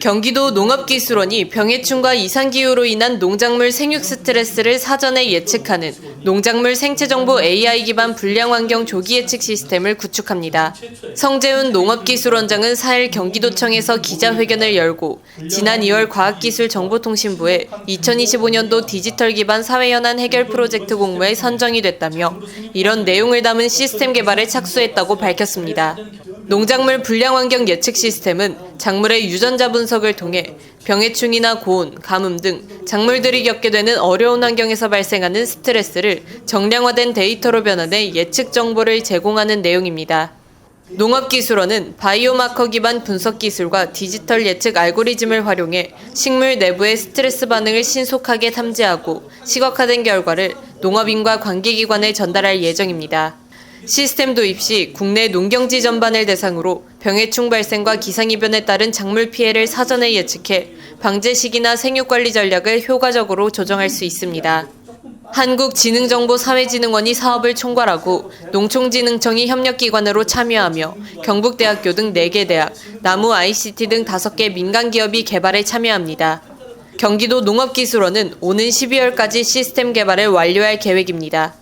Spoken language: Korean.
경기도 농업기술원이 병해충과 이상기후로 인한 농작물 생육 스트레스를 사전에 예측하는 농작물 생체정보 AI 기반 불량 환경 조기 예측 시스템을 구축합니다. 성재훈 농업기술원장은 4일 경기도청에서 기자회견을 열고 지난 2월 과학기술정보통신부에 2025년도 디지털 기반 사회현안 해결 프로젝트 공모에 선정이 됐다며 이런 내용을 담은 시스템 개발에 착수했다고 밝혔습니다. 농작물 불량 환경 예측 시스템은 작물의 유전자 분석을 통해 병해충이나 고온, 가뭄 등 작물들이 겪게 되는 어려운 환경에서 발생하는 스트레스를 정량화된 데이터로 변환해 예측 정보를 제공하는 내용입니다. 농업기술원은 바이오마커 기반 분석 기술과 디지털 예측 알고리즘을 활용해 식물 내부의 스트레스 반응을 신속하게 탐지하고 시각화된 결과를 농업인과 관계기관에 전달할 예정입니다. 시스템 도입 시 국내 농경지 전반을 대상으로 병해충 발생과 기상이변에 따른 작물 피해를 사전에 예측해 방제 시기나 생육 관리 전략을 효과적으로 조정할 수 있습니다. 한국지능정보사회진흥원이 사업을 총괄하고 농촌진흥청이 협력기관으로 참여하며 경북대학교 등 4개 대학, 나무 ICT 등 5개 민간기업이 개발에 참여합니다. 경기도 농업기술원은 오는 12월까지 시스템 개발을 완료할 계획입니다.